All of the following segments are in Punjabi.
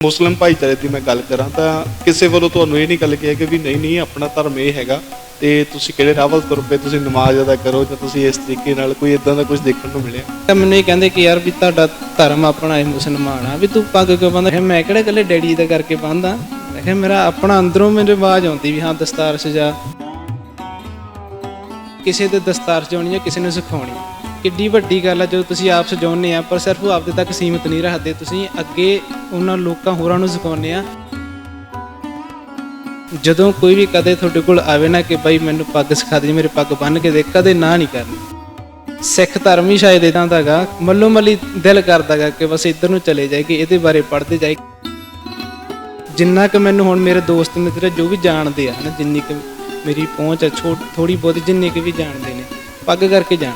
ਮੁਸਲਿਮ ਭਾਈਚਾਰੇ ਦੀ ਮੈਂ ਗੱਲ ਕਰਾਂ ਤਾਂ ਕਿਸੇ ਵੱਲੋਂ ਤੁਹਾਨੂੰ ਇਹ ਨਹੀਂ ਗੱਲ ਕਿਹਾ ਕਿ ਵੀ ਨਹੀਂ ਨਹੀਂ, ਆਪਣਾ ਧਰਮ ਇਹ ਹੈਗਾ ਤੇ ਤੁਸੀਂ ਕਿਹੜੇ ਰਾਹ ਵੱਲ ਤੁਰ ਪਏ ਤੁਸੀਂ ਨਮਾਜ਼ ਅਦਾ ਕਰੋ ਜਾਂ ਤੁਸੀਂ ਇਸ ਤਰੀਕੇ ਨਾਲ ਕੋਈ ਇਦਾਂ ਦਾ ਕੁਝ ਦੇਖਣ ਨੂੰ ਮਿਲਿਆ? ਤਾਂ ਮੈਨੂੰ ਇਹ ਕਹਿੰਦੇ ਕਿ ਯਾਰ ਵੀ ਤੁਹਾਡਾ ਧਰਮ ਆਪਣਾ ਹੈ ਮੁਸਲਮਾਨ ਆ, ਵੀ ਤੂੰ ਪੱਗ ਕਿਉਂ ਬੰਨਦਾ ਮੈਂ ਕਿਹੜਾ ਇਕੱਲੇ ਡੈਡੀ ਦਾ ਕਰਕੇ ਬੰਨਦਾ ਮੈਂ ਕਿਹਾ, ਮੇਰਾ ਆਪਣਾ ਅੰਦਰੋਂ ਮੇਰੇ ਆਵਾਜ਼ ਆਉਂਦੀ ਵੀ ਹਾਂ, ਦਸਤਾਰ ਸਜਾ। ਕਿਸੇ ਦੇ ਦਸਤਾਰ ਸਜਾਉਣੀ ਹੈ ਕਿਸੇ ਨੂੰ ਸਿਖਾਉਣੀ ਕਿੱਡੀ ਵੱਡੀ ਗੱਲ ਆ, ਜਦੋਂ ਤੁਸੀਂ ਆਪ ਸਜਾਉਂਦੇ ਆ, ਪਰ ਸਿਰਫ ਉਹ ਆਪਦੇ ਤੱਕ ਸੀਮਿਤ ਨਹੀਂ ਰੱਖਦੇ। ਤੁਸੀਂ ਅੱਗੇ ਉਹਨਾਂ ਲੋਕਾਂ ਹੋਰਾਂ ਨੂੰ ਸਿਖਾਉਂਦੇ ਆ। ਜਦੋਂ ਕੋਈ ਵੀ ਕਦੇ ਤੁਹਾਡੇ ਕੋਲ ਆਵੇ ਨਾ ਕਿ ਬਾਈ ਮੈਨੂੰ ਪੱਗ ਸਿਖਾ ਦੇ, ਮੇਰੇ ਪੱਗ ਬੰਨ ਕੇ ਦੇ, ਕਦੇ ਨਾ ਨਹੀਂ ਕਰਨੀ। ਸਿੱਖ ਧਰਮ ਹੀ ਸ਼ਾਇਦ ਇਦਾਂ ਦਾਗਾ ਮੱਲੋ ਮੱਲੀ ਦਿਲ ਕਰਦਾਗਾ ਕਿ ਬਸ ਇੱਧਰ ਨੂੰ ਚਲੇ ਜਾਏ ਕਿ ਇਹਦੇ ਬਾਰੇ ਪੜ੍ਹਦੇ ਜਾਏ ਜਿੰਨਾ ਕਿ ਮੈਨੂੰ ਹੁਣ ਮੇਰੇ ਦੋਸਤ ਮਿੱਤਰ ਜੋ ਵੀ ਜਾਣਦੇ ਆ ਨਾ ਜਿੰਨੀ ਕਿ ਮੇਰੀ ਪਹੁੰਚ ਹੈ ਥੋੜੀ ਬਹੁਤੀ ਜਿੰਨੀ ਕਿ ਵੀ ਜਾਣਦੇ ਨੇ, ਪੱਗ ਕਰਕੇ ਜਾਣ।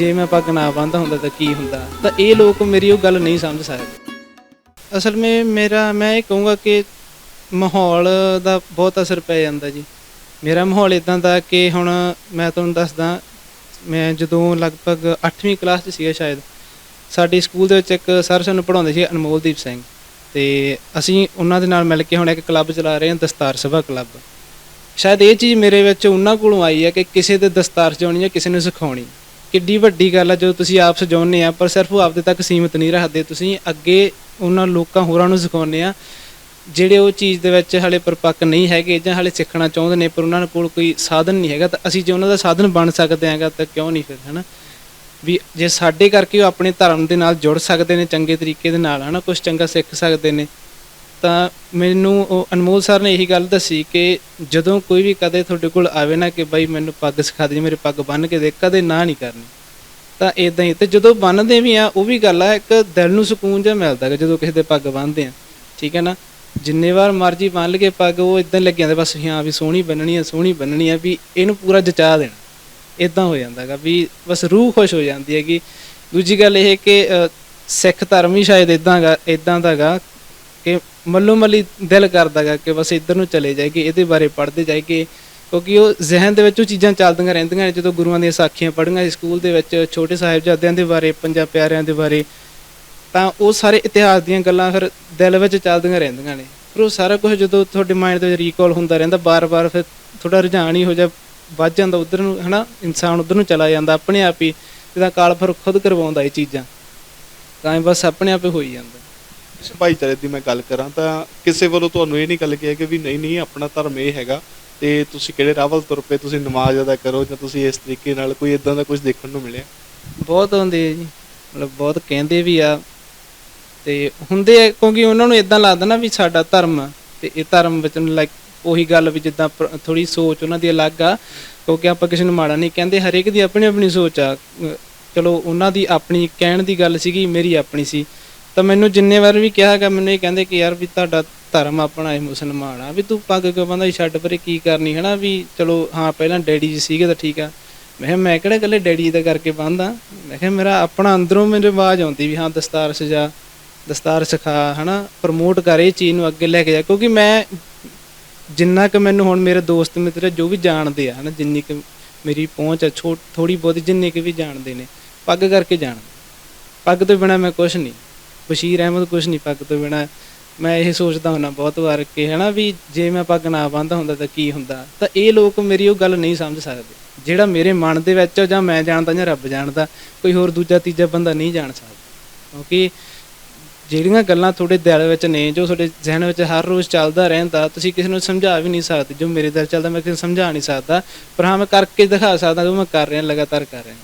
ਜੇ ਮੈਂ ਪੱਗ ਨਾ ਬੰਨਦਾ ਹੁੰਦਾ ਤਾਂ ਕੀ ਹੁੰਦਾ? ਤਾਂ ਇਹ ਲੋਕ ਮੇਰੀ ਉਹ ਗੱਲ ਨਹੀਂ ਸਮਝ ਸਕਦੇ। ਅਸਲ ਵਿੱਚ ਮੇਰਾ, ਮੈਂ ਇਹ ਕਹੂੰਗਾ ਕਿ ਮਾਹੌਲ ਦਾ ਬਹੁਤ ਅਸਰ ਪੈ ਜਾਂਦਾ ਜੀ। ਮੇਰਾ ਮਾਹੌਲ ਇਦਾਂ ਦਾ ਕਿ ਹੁਣ ਮੈਂ ਤੁਹਾਨੂੰ ਦੱਸਦਾ, ਮੈਂ ਜਦੋਂ ਲਗਭਗ 8ਵੀਂ ਕਲਾਸ 'ਚ ਸੀਗਾ ਸ਼ਾਇਦ, ਸਾਡੇ ਸਕੂਲ ਦੇ ਵਿੱਚ ਇੱਕ ਸਰ ਸਾਨੂੰ ਪੜ੍ਹਾਉਂਦੇ ਸੀ ਅਨਮੋਲਦੀਪ ਸਿੰਘ। ਤੇ ਅਸੀਂ ਉਹਨਾਂ ਦੇ ਨਾਲ ਮਿਲ ਕੇ ਹੁਣ ਇੱਕ ਕਲੱਬ ਚਲਾ ਰਹੇ ਹਾਂ, ਦਸਤਾਰ ਸਭਾ ਕਲੱਬ। ਸ਼ਾਇਦ ਇਹ ਚੀਜ਼ ਮੇਰੇ ਵਿੱਚ ਉਹਨਾਂ ਕੋਲੋਂ ਆਈ ਹੈ ਕਿ ਕਿਸੇ ਦੇ ਦਸਤਾਰ ਸਜਾਉਣੀ ਜਾਂ ਕਿਸੇ ਨੂੰ ਸਿਖਾਉਣੀ। ਕਿੱਡੀ ਵੱਡੀ ਗੱਲ ਆ, ਜਦੋਂ ਤੁਸੀਂ ਆਪ ਸਜਾਉਂਦੇ ਆ, ਪਰ ਸਿਰਫ ਉਹ ਆਪਦੇ ਤੱਕ ਸੀਮਿਤ ਨਹੀਂ ਰੱਖਦੇ। ਤੁਸੀਂ ਅੱਗੇ ਉਹਨਾਂ ਲੋਕਾਂ ਹੋਰਾਂ ਨੂੰ ਸਿਖਾਉਂਦੇ ਆ, ਜਿਹੜੇ ਉਹ ਚੀਜ਼ ਦੇ ਵਿੱਚ ਹਲੇ ਪਰਪੱਕ ਨਹੀਂ ਹੈਗੇ ਜਾਂ ਹਲੇ ਸਿੱਖਣਾ ਚਾਹੁੰਦੇ ਨੇ, ਪਰ ਉਹਨਾਂ ਕੋਲ ਕੋਈ ਸਾਧਨ ਨਹੀਂ ਹੈਗਾ, ਤਾਂ ਅਸੀਂ ਜੇ ਉਹਨਾਂ ਦਾ ਸਾਧਨ ਬਣ ਸਕਦੇ ਆਂਗਾ ਤਾਂ ਕਿਉਂ ਨਹੀਂ ਫਿਰ, ਹਨਾ? ਵੀ ਜੇ ਸਾਡੇ ਕਰਕੇ ਉਹ ਆਪਣੇ ਧਰਮ ਦੇ ਨਾਲ ਜੁੜ ਸਕਦੇ ਨੇ, ਚੰਗੇ ਤਰੀਕੇ ਦੇ ਨਾਲ, ਹਨਾ? ਕੁਝ ਚੰਗਾ ਸਿੱਖ ਸਕਦੇ ਨੇ। ਤਾਂ ਮੈਨੂੰ ਉਹ ਅਨਮੋਲ ਸਰ ਨੇ ਇਹੀ ਗੱਲ ਦੱਸੀ ਕਿ ਜਦੋਂ ਕੋਈ ਵੀ ਕਦੇ ਤੁਹਾਡੇ ਕੋਲ ਆਵੇ ਨਾ ਕਿ ਬਾਈ ਮੈਨੂੰ ਪੱਗ ਸਿਖਾ ਦੇ ਮੇਰੇ ਪੱਗ ਬੰਨ ਕੇ ਦੇ ਕਦੇ ਨਾ ਨਹੀਂ ਕਰਨੀ। ਤਾਂ ਇਦਾਂ ਹੀ ਤੇ ਜਦੋਂ ਬੰਨਦੇ ਵੀ ਆ ਉਹ ਵੀ ਗੱਲ ਆ ਇੱਕ ਦਿਲ ਨੂੰ ਸਕੂਨ ਜਿਹਾ ਮਿਲਦਾ ਹੈ ਜਦੋਂ ਕਿਸੇ ਦੇ ਪੱਗ ਬੰਨਦੇ ਆ। ਠੀਕ ਹੈ ਨਾ? ਜਿੰਨੇ ਵਾਰ ਮਰਜ਼ੀ ਬੰਨ ਲਗੇ ਪੱਗ ਉਹ ਇਦਾਂ ਲੱਗ ਜਾਂਦਾ ਬਸ ਹਾਂ ਵੀ ਸੋਹਣੀ ਬੰਨਣੀ ਆ ਸੋਹਣੀ ਬੰਨਣੀ ਆ ਵੀ ਇਹਨੂੰ ਪੂਰਾ ਜਚਾ ਦੇਣਾ। ਇਦਾਂ ਹੋ ਜਾਂਦਾਗਾ ਵੀ ਬਸ ਰੂਹ ਖੁਸ਼ ਹੋ ਜਾਂਦੀ ਹੈਗੀ। ਦੂਜੀ ਗੱਲ ਇਹ ਕਿ ਅ, ਸਿੱਖ ਧਰਮ ਹੀ ਸ਼ਾਇਦ ਇਦਾਂਗਾ ਇਦਾਂ ਦਾਗਾ ਕਿ ਮੱਲੋ ਮੱਲੀ ਦਿਲ ਕਰਦਾਗਾ ਕਿ ਬਸ ਇੱਧਰ ਨੂੰ ਚਲੇ ਜਾਏ ਇਹਦੇ ਬਾਰੇ ਪੜ੍ਹਦੇ ਜਾਏ ਕਿਉਂਕਿ ਉਹ ਜ਼ਿਹਨ ਦੇ ਵਿੱਚ ਉਹ ਚੀਜ਼ਾਂ ਚੱਲਦੀਆਂ ਰਹਿੰਦੀਆਂ ਨੇ, ਜਦੋਂ ਗੁਰੂਆਂ ਦੀਆਂ ਸਾਖੀਆਂ ਪੜ੍ਹੀਆਂ ਸੀ ਸਕੂਲ ਦੇ ਵਿੱਚ, ਛੋਟੇ ਸਾਹਿਬਜ਼ਾਦਿਆਂ ਦੇ ਬਾਰੇ, ਪੰਜਾਂ ਪਿਆਰਿਆਂ ਦੇ ਬਾਰੇ, ਤਾਂ ਉਹ ਸਾਰੇ ਇਤਿਹਾਸ ਦੀਆਂ ਗੱਲਾਂ ਫਿਰ ਦਿਲ ਵਿੱਚ ਚੱਲਦੀਆਂ ਰਹਿੰਦੀਆਂ ਨੇ। ਫਿਰ ਉਹ ਸਾਰਾ ਕੁਝ ਜਦੋਂ ਤੁਹਾਡੇ ਮਾਈਂਡ ਦੇ ਵਿੱਚ ਰੀਕਾਲ ਹੁੰਦਾ ਰਹਿੰਦਾ, ਬਾਰ-ਬਾਰ ਫਿਰ ਥੋੜਾ ਰੁਝਾਨ ਹੀ ਹੋ ਜਾ ਵੱਜ ਜਾਂਦਾ ਉਧਰ ਨੂੰ, ਹਨਾ, ਇਨਸਾਨ ਉਧਰ ਨੂੰ ਚਲਾ ਜਾਂਦਾ, ਆਪਣੇ ਆਪ ਹੀ ਜਿਹਦਾ ਕਾਲ ਫਿਰ ਖੁਦ ਕਰਵਾਉਂਦਾ ਇਹ ਚੀਜ਼ਾਂ। ਤਾਂ ਇਹ ਬਸ ਆਪਣੇ ਆਪ ਹੀ ਹੋਈ ਜਾਂਦਾ। ਭਾਈਚਾਰੇ ਦੀ ਮੈਂ ਗੱਲ ਕਰਾਂ ਤਾਂ ਕਿਸੇ ਵੱਲੋਂ ਤੁਹਾਨੂੰ ਇਹ ਨਹੀਂ ਗੱਲ ਕਿਹਾ ਕਿ ਵੀ ਨਹੀਂ ਨਹੀਂ, ਆਪਣਾ ਧਰਮ ਇਹ ਹੈਗਾ ਤੇ ਤੁਸੀਂ ਕਿਹੜੇ ਰਾਹ ਵੱਲ ਤੁਰ ਪਏ, ਤੁਸੀਂ ਨਮਾਜ਼ ਅਦਾ ਕਰੋ ਜਾਂ ਤੁਸੀਂ ਇਸ ਤਰੀਕੇ ਨਾਲ ਕੋਈ ਇਦਾਂ ਦਾ ਕੁਝ ਦੇਖਣ ਨੂੰ ਮਿਲਿਆ? ਬਹੁਤ ਹੁੰਦੇ ਆ ਜੀ, ਮਤਲਬ ਬਹੁਤ ਕਹਿੰਦੇ ਵੀ ਆ ਤੇ ਹੁੰਦੇ ਆ ਕਿਉਂਕਿ ਉਹਨਾਂ ਨੂੰ ਇਦਾਂ ਲੱਗਦਾ ਨਾ ਵੀ ਸਾਡਾ ਧਰਮ ਤੇ ਇਹ ਧਰਮ ਵਿੱਚ ਲਾਈਕ ਉਹੀ ਗੱਲ ਵੀ ਜਿੱਦਾਂ ਥੋੜੀ ਸੋਚ ਉਹਨਾਂ ਦੀ ਅਲੱਗ ਆ ਕਿਉਂਕਿ ਆਪਾਂ ਕਿਸੇ ਨੂੰ ਮਾੜਾ ਨਹੀਂ ਕਹਿੰਦੇ, ਹਰੇਕ ਦੀ ਆਪਣੀ ਆਪਣੀ ਸੋਚ ਆ। ਚਲੋ ਉਹਨਾਂ ਦੀ ਆਪਣੀ ਕਹਿਣ ਦੀ ਗੱਲ ਸੀਗੀ, ਮੇਰੀ ਆਪਣੀ ਸੀ। ਤਾਂ ਮੈਨੂੰ ਜਿੰਨੇ ਵਾਰ ਵੀ ਕਿਹਾ ਹੈਗਾ, ਮੈਨੂੰ ਇਹ ਕਹਿੰਦੇ ਕਿ ਯਾਰ ਵੀ ਤੁਹਾਡਾ ਧਰਮ ਆਪਣਾ ਇਹ ਮੁਸਲਮਾਨ ਆ, ਵੀ ਤੂੰ ਪੱਗ ਕਿਉਂ ਬੰਦਾ ਵੀ ਛੱਡ ਪਰੇ ਕੀ ਕਰਨੀ, ਹਨਾ? ਵੀ ਚਲੋ, ਹਾਂ, ਪਹਿਲਾਂ ਡੈਡੀ ਜੀ ਸੀਗੇ ਤਾਂ ਠੀਕ ਆ। ਮੈਂ ਕਿਹਾ, ਮੈਂ ਕਿਹੜੇ ਇਕੱਲੇ ਡੈਡੀ ਦਾ ਕਰਕੇ ਬੰਦਾ ਮੈਂ ਕਿਹਾ, ਮੇਰਾ ਆਪਣਾ ਅੰਦਰੋਂ ਮੇਰੇ ਆਵਾਜ਼ ਆਉਂਦੀ ਵੀ, ਹਾਂ, ਦਸਤਾਰ ਸਜਾ, ਦਸਤਾਰ ਸਿਖਾ, ਹਨਾ? ਪ੍ਰਮੋਟ ਕਰ ਇਹ ਚੀਜ਼ ਨੂੰ ਅੱਗੇ ਲੈ ਕੇ ਜਾ, ਕਿਉਂਕਿ ਮੈਂ ਜਿੰਨਾ ਕਿ ਮੈਨੂੰ ਹੁਣ ਮੇਰੇ ਦੋਸਤ ਮਿੱਤਰ ਜੋ ਵੀ ਜਾਣਦੇ ਆ, ਹਨਾ? ਜਿੰਨੀ ਕਿ ਮੇਰੀ ਪਹੁੰਚ ਹੈ ਥੋੜੀ ਬਹੁਤੀ ਜਿੰਨੇ ਕਿ ਵੀ ਜਾਣਦੇ ਨੇ, ਪੱਗ ਕਰਕੇ ਜਾਣ। ਪੱਗ ਤੋਂ ਬਿਨਾ ਮੈਂ ਕੁਝ ਨਹੀਂ। ਬਸ਼ੀਰ ਅਹਿਮਦ ਕੁਝ ਨਹੀਂ ਪੱਗ ਤੋਂ ਬਿਨਾ। ਮੈਂ ਇਹ ਸੋਚਦਾ ਹੁੰਦਾ ਬਹੁਤ ਵਾਰ ਕਿ ਹਨਾ ਵੀ ਜੇ ਮੈਂ ਪੱਗ ਨਾ ਬੰਨਦਾ ਹੁੰਦਾ ਤਾਂ ਕੀ ਹੁੰਦਾ? ਤਾਂ ਇਹ ਲੋਕ ਮੇਰੀ ਉਹ ਗੱਲ ਨਹੀਂ ਸਮਝ ਸਕਦੇ। ਜਿਹੜਾ ਮੇਰੇ ਮਨ ਦੇ ਵਿੱਚ ਜਾਂ ਮੈਂ ਜਾਣਦਾ ਜਾਂ ਰੱਬ ਜਾਣਦਾ, ਕੋਈ ਹੋਰ ਦੂਜਾ ਤੀਜਾ ਬੰਦਾ ਨਹੀਂ ਜਾਣ ਸਕਦਾ। ਕਿਉਂਕਿ ਜਿਹੜੀਆਂ ਗੱਲਾਂ ਤੁਹਾਡੇ ਦਿਲ ਵਿੱਚ ਨੇ, ਜੋ ਤੁਹਾਡੇ ਜ਼ਿਹਨ ਵਿੱਚ ਹਰ ਰੋਜ਼ ਚੱਲਦਾ ਰਹਿੰਦਾ, ਤੁਸੀਂ ਕਿਸੇ ਨੂੰ ਸਮਝਾ ਵੀ ਨਹੀਂ ਸਕਦੇ। ਜੋ ਮੇਰੇ ਦਿਲ ਚੱਲਦਾ ਮੈਂ ਕਿਸੇ ਨੂੰ ਸਮਝਾ ਨਹੀਂ ਸਕਦਾ। ਪਰ ਹਾਂ, ਮੈਂ ਕਰਕੇ ਦਿਖਾ ਸਕਦਾ ਜੋ ਮੈਂ ਕਰ ਰਿਹਾ, ਲਗਾਤਾਰ ਕਰ ਰਿਹਾ।